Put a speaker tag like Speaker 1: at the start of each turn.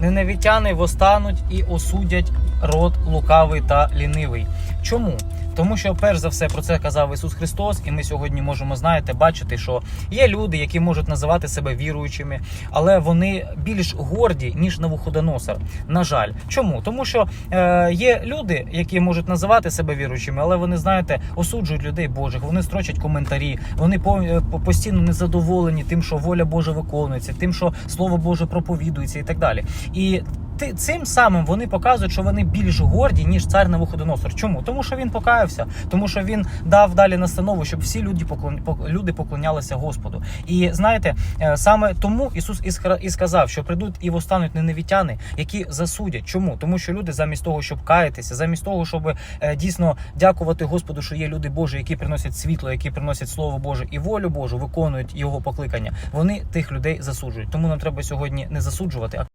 Speaker 1: ненавітяни востануть і осудять род лукавий та лінивий. Чому? Тому що перш за все про це казав Ісус Христос, і ми сьогодні можемо знаєте бачити, що є люди, які можуть називати себе віруючими, але вони більш горді ніж Навуходоносор. На жаль, чому? Тому що е, є люди, які можуть називати себе віруючими, але вони знаєте, осуджують людей Божих. Вони строчать коментарі, вони е, по- постійно незадоволені тим, що воля Божа виконується, тим, що слово Боже проповідується, і так далі. І цим самим вони показують, що вони більш горді, ніж цар Навуходоносор. Чому? Тому що він покаявся, тому що він дав далі настанову, щоб всі люди поклон... люди поклонялися Господу. І знаєте, е, саме тому Ісус і сказав, що прийдуть і востануть ненавітяни, які засудять. Чому? Тому що люди замість того, щоб каятися, замість того, щоб е, дійсно дякувати Господу, що є люди Божі, які приносять світло, які приносять Слово Боже і волю Божу, виконують його покликання. Вони тих людей засуджують. Тому нам треба сьогодні не засуджувати, а